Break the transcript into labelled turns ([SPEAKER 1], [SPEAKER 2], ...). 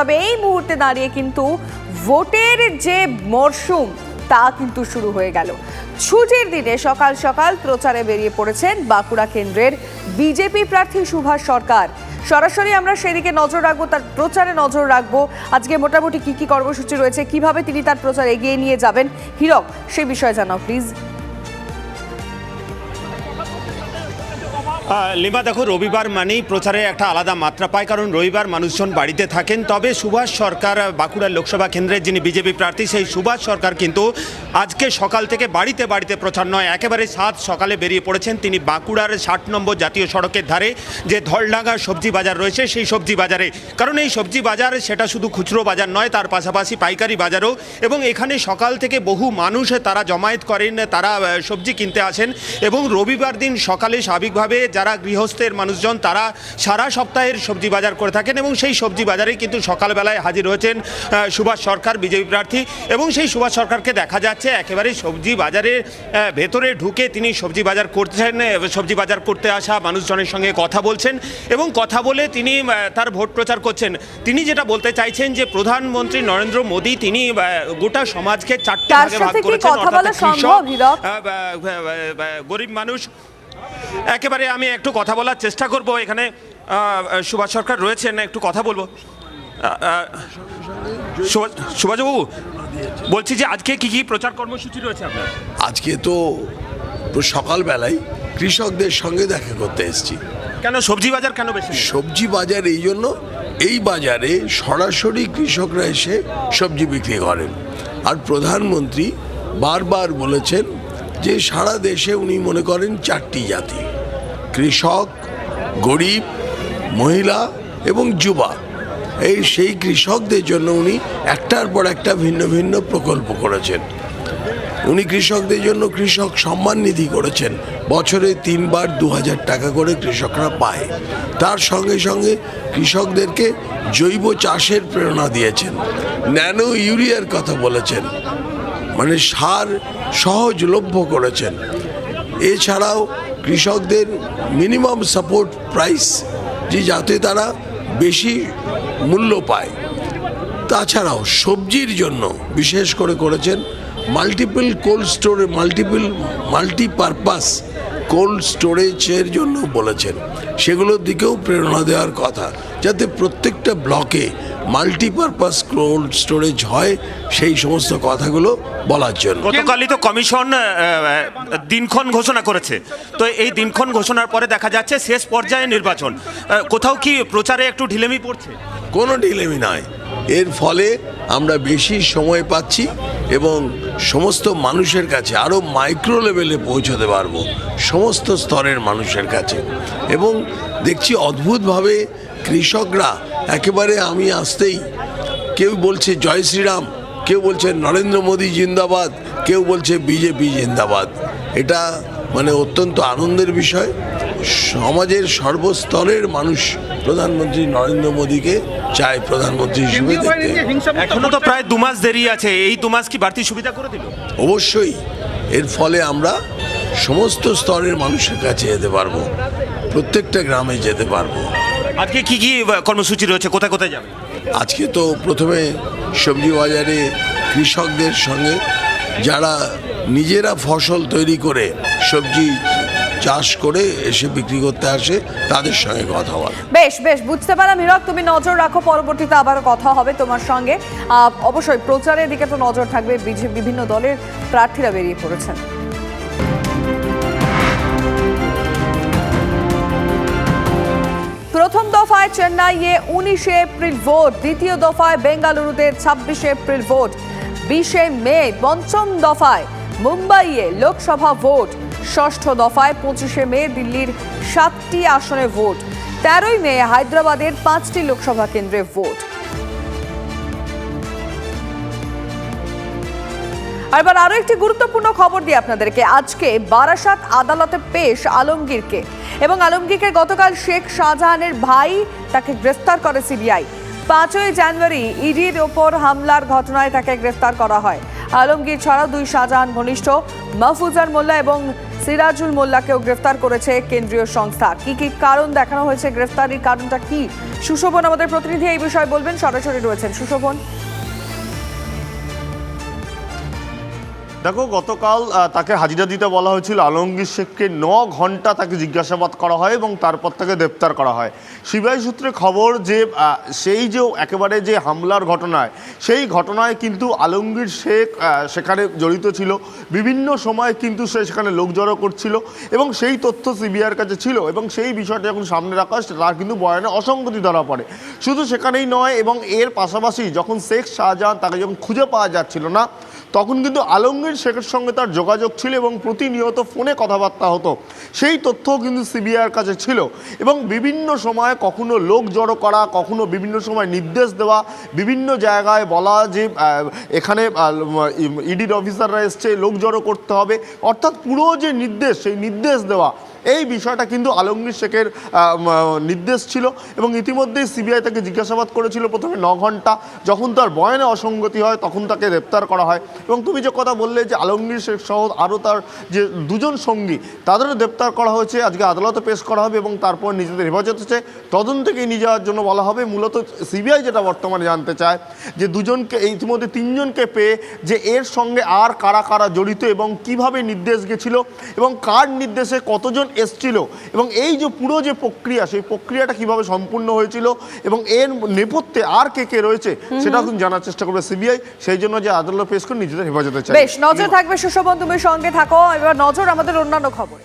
[SPEAKER 1] তবে এই মুহূর্তে দাঁড়িয়ে কিন্তু ভোটের যে মরশুম, তা কিন্তু শুরু হয়ে গেল। ছুটির দিনে সকাল সকাল প্রচারে বেরিয়ে পড়েছেন বাঁকুড়া কেন্দ্রের বিজেপি প্রার্থী সুভাষ সরকার। সরাসরি আমরা সেদিকে নজর রাখব, তার প্রচারে নজর রাখব। আজকে মোটামুটি কি কি কর্মসূচি রয়েছে, কীভাবে তিনি তার প্রচার এগিয়ে নিয়ে যাবেন? হিরক, সে বিষয়ে জানাও, প্লিজ।
[SPEAKER 2] লিমা, দেখো, রবিবার মানেই প্রচারে একটা আলাদা মাত্রা পায়, কারণ রবিবার মানুষজন বাড়িতে থাকেন। তবে সুভাষ সরকার বাঁকুড়া লোকসভা কেন্দ্রের যিনি বিজেপি প্রার্থী, সেই সুভাষ সরকার কিন্তু আজকে সকাল থেকে বাড়িতে বাড়িতে প্রচার নয়, একেবারে সাত সকালে বেরিয়ে পড়েছেন। তিনি বাঁকুড়ার ষাট নম্বর জাতীয় সড়কের ধারে যে ধলডাঙ্গা সবজি বাজার রয়েছে, সেই সবজি বাজারে। কারণ এই সবজি বাজার সেটা শুধু খুচরো বাজার নয়, তার পাশাপাশি পাইকারি বাজারও। এবং এখানে সকাল থেকে বহু মানুষ তারা জমায়েত করেন, তারা সবজি কিনতে আসেন। এবং রবিবার দিন সকালে স্বাভাবিকভাবে যারা গৃহস্থের মানুষজন তারা সারা সপ্তাহের সবজি বাজার করে থাকেন এবং সেই সবজি বাজারে কিন্তু সকালবেলায় হাজির হয়েছেন সুভাষ সরকার বিজেপি প্রার্থী এবং সেই সুভাষ সরকারকে দেখা যাচ্ছে একেবারে সবজি বাজারে ভেতরে ঢুকে তিনি সবজি বাজার করছেন সবজি বাজার করতে আসা মানুষজনের সঙ্গে কথা বলছেন এবং কথা বলে তিনি তার ভোট প্রচার করছেন। তিনি যেটা বলতে চাইছেন যে প্রধানমন্ত্রী নরেন্দ্র মোদী তিনি গোটা সমাজকে চারটে ভাগে ভাগ করেছেন অর্থাৎ কৃষক, গরিব মানুষ একেবারে আমি একটু কথা বলার চেষ্টা করব। এখানে সুভাষ সরকার রয়েছেন একটু কথা বলব। সুভাষবাবু বলছি যে আজকে কি কি প্রচার কর্মসূচি রয়েছে আপনার?
[SPEAKER 3] আজকে তো সকালবেলায় কৃষকদের সঙ্গে দেখা করতে এসেছি।
[SPEAKER 2] কেন সবজি বাজার কেন বেশি
[SPEAKER 3] সবজি বাজার এই জন্য এই বাজারে সরাসরি কৃষকরা এসে সবজি বিক্রি করেন। আর প্রধানমন্ত্রী বারবার বলেছেন যে সারা দেশে উনি মনে করেন চারটি জাতি। কৃষক, গরিব, মহিলা এবং যুবা। এই সেই কৃষকদের জন্য উনি একটার পর একটা ভিন্ন ভিন্ন প্রকল্প করেছেন। উনি কৃষকদের জন্য কৃষক সম্মান নিধি করেছেন। বছরে তিনবার দু হাজার টাকা করে কৃষকরা পায়। তার সঙ্গে সঙ্গে কৃষকদেরকে জৈব চাষের প্রেরণা দিয়েছেন। ন্যানো ইউরিয়ার কথা বলেছেন। মানে সার সহজলভ্য করেছেন। এছাড়াও কৃষকদের মিনিমাম সাপোর্ট প্রাইস, যে যাতে তারা বেশি মূল্য পায়। তাছাড়াও সবজির জন্য বিশেষ করে করেছেন মাল্টিপল কোল্ড স্টোরে মাল্টিপল মাল্টিপারপাস কোল্ড স্টোরেজের জন্য বলেছেন সেগুলোর দিকেও প্রেরণা দেওয়ার কথা। যাতে প্রত্যেকটা ব্লকে মাল্টিপারপাস কোল্ড স্টোরেজ হয় সেই সমস্ত কথাগুলো বলার জন্য।
[SPEAKER 2] গতকালই তো কমিশন দিনক্ষণ ঘোষণা করেছে। তো এই দিনক্ষণ ঘোষণার পরে দেখা যাচ্ছে শেষ পর্যায়ে নির্বাচন। কোথাও কি প্রচারে একটু ঢিলেমি পড়ছে?
[SPEAKER 3] কোনো ঢিলেমি নয় এর ফলে আমরা বেশি সময় পাচ্ছি এবং সমস্ত মানুষের কাছে আরও মাইক্রো লেভেলে পৌঁছতে পারব সমস্ত স্তরের মানুষের কাছে। এবং দেখছি অদ্ভুতভাবে কৃষকরা, একেবারে আমি আসতেই কেউ বলছে জয় শ্রীরাম, কেউ বলছে নরেন্দ্র মোদী জিন্দাবাদ, কেউ বলছে বিজেপি জিন্দাবাদ। এটা মানে অত্যন্ত আনন্দের বিষয়। সমাজের সর্বস্তরের মানুষ প্রধানমন্ত্রী নরেন্দ্র মোদীকে চায় প্রধানমন্ত্রী হিসেবে দেখতে।
[SPEAKER 2] এখনও তো প্রায় দু মাস দেরি আছে এই দু মাস কি বাড়তি সুবিধা করে দিল?
[SPEAKER 3] অবশ্যই এর ফলে আমরা সমস্ত স্তরের মানুষের কাছে যেতে পারব প্রত্যেকটা গ্রামে যেতে পারব।
[SPEAKER 2] আজকে কি কি কর্মসূচি রয়েছে কোথায় কোথায় যাবে?
[SPEAKER 3] আজকে তো প্রথমে সবজি বাজারে কৃষকদের সঙ্গে যারা নিজেরা ফসল তৈরি করে সবজি চাষ করে এসে বিক্রি করতে আসে, তাদের সঙ্গে কথা বলা।
[SPEAKER 1] বেশ বেশ, বুঝতে পারলাম। হিরক তুমি নজর রাখো, পরবর্তীতে আবার কথা হবে তোমার সঙ্গে। অবশ্যই প্রচারের দিকে তো নজর থাকবে বিভিন্ন দলের প্রার্থীরা বেরিয়ে পড়েছেন। প্রথম দফায় চেন্নাইয়ে উনিশে এপ্রিল ভোট, দ্বিতীয় দফায় বেঙ্গালুরুতে ছাব্বিশে এপ্রিল ভোট, বিশে মে পঞ্চম দফায় মুম্বাইয়ে লোকসভা ভোট ষষ্ঠ দফায় পঁচিশে মে দিল্লির সাতটি আসনে ভোট। তেরোই মে হায়দ্রাবাদের পাঁচটি লোকসভা কেন্দ্রে ভোট। এবার আরও একটি গুরুত্বপূর্ণ খবর দিই আপনাদেরকে, আজকে বারাসাত আদালতে পেশ আলমগীরকে এবং আলমগীরকে গতকাল শেখ শাহজাহানের ভাই তাকে গ্রেফতার করে সিবিআই। পাঁচই জানুয়ারি ইডির ওপর হামলার ঘটনায় তাকে গ্রেফতার করা হয়। আলমগীর ছাড়াও দুই শাহজাহান ঘনিষ্ঠ, মাহফুজার মোল্লা এবং সিরাজুল মোল্লাকেও গ্রেফতার করেছে কেন্দ্রীয় সংস্থা। কি কি কারণ দেখানো হয়েছে? গ্রেফতারির কারণটা কি? সুশোভন আমাদের প্রতিনিধি, এই বিষয়ে বলবেন। সরাসরি রয়েছেন সুশোভন।
[SPEAKER 4] দেখো, গতকাল তাকে হাজিরা দিতে বলা হয়েছিল, আলমগীর শেখকে ন ঘণ্টা তাকে জিজ্ঞাসাবাদ করা হয় এবং তারপর তাকে গ্রেপ্তার করা হয়। সিবিআই সূত্রে খবর যে সেই যে একেবারে যে হামলার ঘটনায়, সেই ঘটনায় কিন্তু আলমগীর শেখ সেখানে জড়িত ছিল। বিভিন্ন সময় কিন্তু সে সেখানে লোক জড়ো করছিল এবং সেই তথ্য সিবিআইয়ের কাছে ছিল এবং সেই বিষয়টা যখন সামনে রাখা হয় তার কিন্তু বয়ানে অসঙ্গতি ধরা পড়ে। শুধু সেখানেই নয়, এবং এর পাশাপাশি যখন শেখ শাহজাহান তাকে যখন খুঁজে পাওয়া যাচ্ছিল না তখন কিন্তু আলমগীর শেখের সঙ্গে তার যোগাযোগ ছিল এবং প্রতিনিয়ত ফোনে কথাবার্তা হতো সেই তথ্যও কিন্তু সিবিআইয়ের কাছে ছিল এবং বিভিন্ন সময় কখনো লোক জড়ো করা কখনো বিভিন্ন সময় নির্দেশ দেওয়া বিভিন্ন জায়গায় বলা যে এখানে ইডির অফিসাররা এসছে লোক জড়ো করতে হবে অর্থাৎ পুরো যে নির্দেশ সেই নির্দেশ দেওয়া এই বিষয়টা কিন্তু আলমগীর শেখের নির্দেশ ছিল এবং ইতিমধ্যেই সিবিআই তাকে জিজ্ঞাসাবাদ করেছিল প্রথমে ন ঘণ্টা। যখন তার বয়ানে অসঙ্গতি হয়, তখন তাকে গ্রেপ্তার করা হয়। এবং তুমি যে কথা বললে যে আলমগীর শেখ সহ আরও তার যে দুজন সঙ্গী, তাদেরও গ্রেপ্তার করা হয়েছে। আজকে আদালতে পেশ করা হবে এবং তারপর নিজেদের হেফাজত হেফাজতে তদন্তকে নিয়ে যাওয়ার জন্য বলা হবে, মূলত সিবিআই যেটা বর্তমানে জানতে চায়, যে দুজনকে, ইতিমধ্যে তিনজনকে পেয়ে যে এর সঙ্গে আর কারা কারা জড়িত এবং কীভাবে নির্দেশ গেছিল এবং কার নির্দেশে কতজন এসছিল এবং এই যে পুরো যে প্রক্রিয়া সেই প্রক্রিয়াটা কীভাবে সম্পূর্ণ হয়েছিল এবং এর নেপথ্যে আর কে কে রয়েছে সেটা কিন্তু জানার চেষ্টা করবে সিবিআই। সেই জন্য যে আদালত পেশ করে নিজেদের হেফাজতে চাই।
[SPEAKER 1] বেশ নজর থাকবে সুশোভন তুমি সঙ্গে থাকো। এবার নজর আমাদের অন্যান্য খবরে।